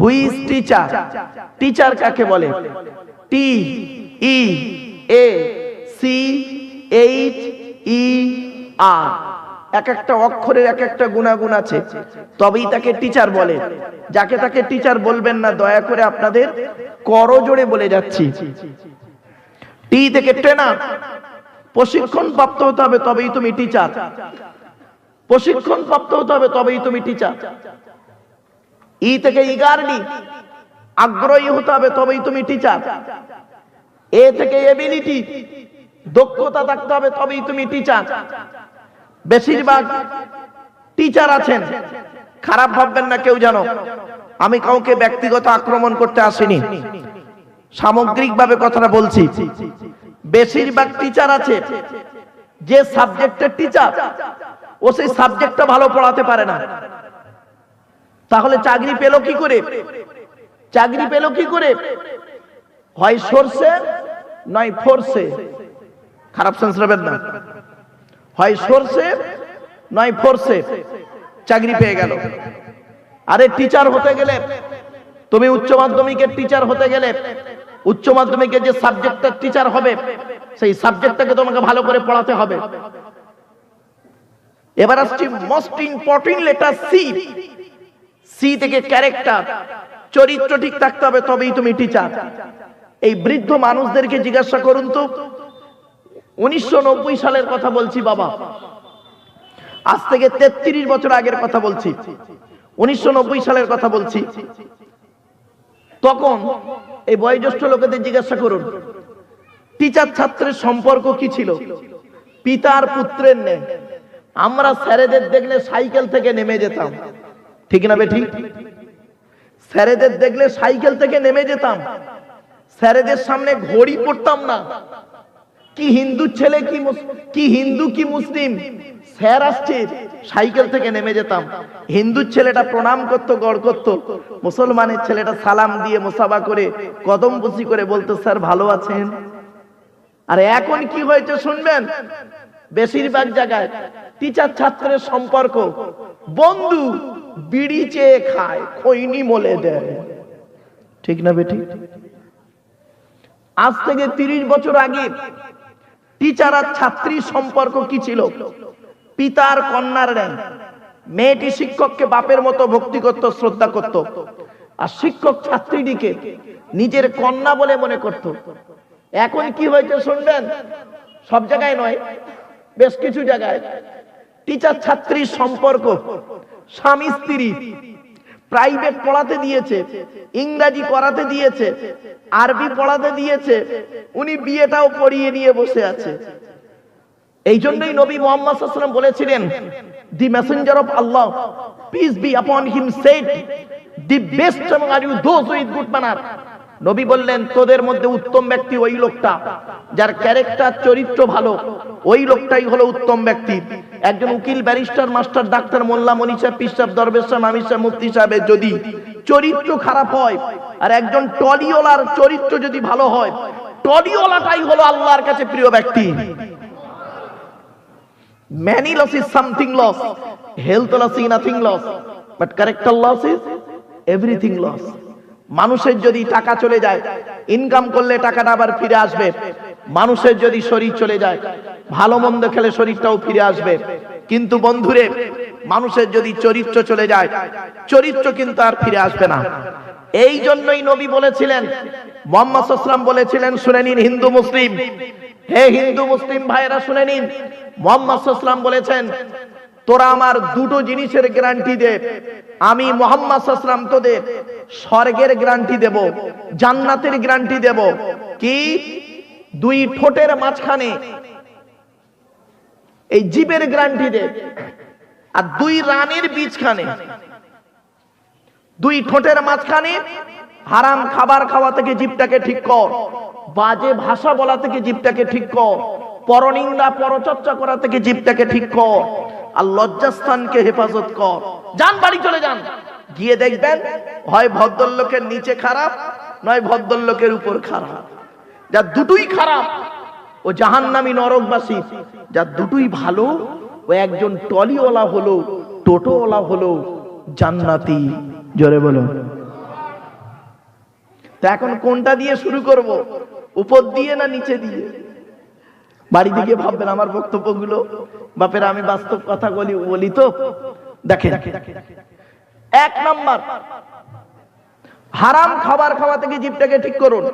Who's teacher teacher কাকে বলে? টি ই A C H E আর এক একটা অক্ষরের এক একটা গুণাগুণ আছে। তবেই তাকে টিচার বলে। যাকে তাকে টিচার বলবেন না, দয়া করে আপনাদের করজোড়ে বলে যাচ্ছি। টি থেকে ট্রেনার প্রশিক্ষণ প্রাপ্ত হতে হবে, তবেই তুমি টিচার প্রশিক্ষণ প্রাপ্ত হতে হবে, তবেই তুমি টিচার ই থেকে ইগারডি আগ্রহী হতে হবে, তবেই তুমি টিচার এ থেকে এবিলিটি দক্ষতা থাকতে হবে, তবেই তুমি টিচার বেশিরভাগ টিচার আছেন। খারাপ ভাববেন না কেউ জানো আমি কাউকে ব্যক্তিগত আক্রমণ করতে আসিনি। সামগ্রিকভাবে কথাটা বলছি। বেশিরভাগ টিচার আছে। যে সাবজেক্টের টিচার ও সেই সাবজেক্টটা ভালো পড়াতে পারে না। তাহলে চাকরি পেল কি করে? চাকরি পেল কি করে? হয় সরষে, নয় ফোরসে। খারাপ সেন্স নেবেন না। হয় সরষে, নয় ফোরসে। চাকরি পেয়ে গেল। আরে টিচার হতে গেলে, তুমি উচ্চ মাধ্যমিকের টিচার হতে গেলে, উচ্চ মাধ্যমিকের যে সাবজেক্টের টিচার হবে, সেই সাবজেক্টটাকে তোমাকে ভালো করে পড়াতে হবে। এবার আসছি most important letter C C থেকে ক্যারেক্টার। চরিত্র ঠিক থাকতে হবে, তবেই তুমি টিচার এই বৃদ্ধ মানুষদেরকে জিজ্ঞাসা করুন তো, উনিশশো নব্বই সালের কথা বলছি বাবা। আজ থেকে তেত্রিশ বছর আগের কথা বলছি। উনিশশো নব্বই সালের কথা বলছি। তখন এই বয়োজ্যেষ্ঠ লোকেদের জিজ্ঞাসা করুন টিচার ছাত্রের সম্পর্ক কি ছিল? পিতার পুত্রের নেই আমরা স্যারেদের দেখলে সাইকেল থেকে নেমে যেতাম। ঠিক না বেঠি স্যারেদের দেখলে সাইকেল থেকে নেমে যেতাম। স্যারেদের সামনে ঘড়ি পড়তাম না। কি হিন্দু ছেলে, কি কি হিন্দু, কি মুসলিম? স্যার আসছে, সাইকেল থেকে নেমে যেতাম। হিন্দুর ছেলেটা প্রণাম করতো, গড় করতো। মুসলমানের ছেলেটা সালাম দিয়ে মোসাবা করে কদম বসি করে বলতো, স্যার, ভালো আছেন? আর এখন কি হয়েছে শুনবেন? বেশিরভাগ জায়গায় টিচার ছাত্রের সম্পর্ক। বন্ধু বিড়ি চেয়ে খায়, খৈনি মলে দেয়। ঠিক না বেটি? আজ থেকে তিরিশ বছর আগে টিচার আর ছাত্রীর সম্পর্ক কি ছিল? পিতার কন্যার ন্যায় মেয়েটি শিক্ষককে বাপের মতো ভক্তি করত, শ্রদ্ধা করত। আর শিক্ষক ছাত্রীটিকে নিজের কন্যা বলে মনে করত। এখন কি হয়েছে শুনবেন? সব জায়গায় নয়, বেশ কিছু জায়গায়। টিচার ছাত্রীর সম্পর্ক স্বামী স্ত্রী প্রাইভেট পড়াতে দিয়েছে, ইংরাজি করাতে দিয়েছে, আরবি পড়াতে দিয়েছে, উনি বিয়েটাও পড়িয়ে নিয়ে বসে আছে। এই জন্যই নবী মোহাম্মদ বলেছিলেন the messenger of Allah peace be upon him said the best are you those with good manner নবী বললেন, তোদের মধ্যে উত্তম ব্যক্তি ওই লোকটা, যার ক্যারেক্টার চরিত্র ভালো ওই লোকটাই হলো উত্তম ব্যক্তি একজন উকিল, ব্যারিস্টার, মাস্টার, ডাক্তার, মোল্লা, মনীষা, পিসাব দরবেশা মামিসা, মুফতি সাহেবের যদি চরিত্র খারাপ হয়, আর একজন টলিওলার চরিত্র যদি ভালো হয় টলিওলাটাই হলো আল্লাহর কাছে প্রিয় ব্যক্তি Many loss is something loss. Health loss is nothing loss. But character loss is everything loss. মানুষের যদি টাকা চলে যায় ইনকাম করলে টাকাটা আবার ফিরে আসবে। মানুষের যদি শরীর চলে যায়, ভালো মন্দ খেলে শরীরটাও ফিরে আসবে। কিন্তু বন্ধুরে, মানুষের যদি চরিত্র চলে যায়, চরিত্র কিন্তু আর ফিরে আসবে না। এই জন্যই নবী বলেছিলেন, মোহাম্মদ বলেছিলেন, শুনে নিন হিন্দু মুসলিম। হে হিন্দু মুসলিম ভাইরা শুনে নিন। মোহাম্মদ বলেছেন, তোরা আমার দুটো জিনিসের গ্যারান্টি দে। আমি মোহাম্মদ তোদের স্বর্গের গ্যারান্টি দেব, জান্নাতের গ্যারান্টি দেব। কি? দুই ঠোঁটের মাঝখানে। এই জীবের গ্যারান্টি দে। আর দুই রানের বীজখানে। দুই ঠোঁটের মাঝখানে হারাম খাবার খাওয়া থেকে জীবটাকে ঠিক কর। বাজে ভাষা বলা থেকে জীবটাকে ঠিক কর। পরনিন্দা, পরচর্চা করা থেকে জীবটাকে ঠিক কর। আর লজ্জাস্থানকে হেফাজত কর। যান, বাড়ি চলে যান। গিয়ে দেখবেন, হয় ভদ্রলোকের নিচে খারাপ, নয় ভদ্রলোকের উপর খারাপ। যা দুটোই খারাপ, ও জাহান্নামী নরকবাসী, যা দুটোই ভালো, ও একজন টলিওয়ালা হলো, টোটোওয়ালা হলো, জান্নাতি। জোরে বলো তা এখন কোনটা দিয়ে শুরু করব? উপর দিয়ে না নিচে দিয়ে? বাড়ি দিকে ভাববেন আমার বক্তব্যগুলো? বাপেরা আমি বাস্তব কথা বলি বলি তো? দেখেন এক নাম্বার হারাম খাবার খাওয়া থেকে জীবটাকে ঠিক করুন।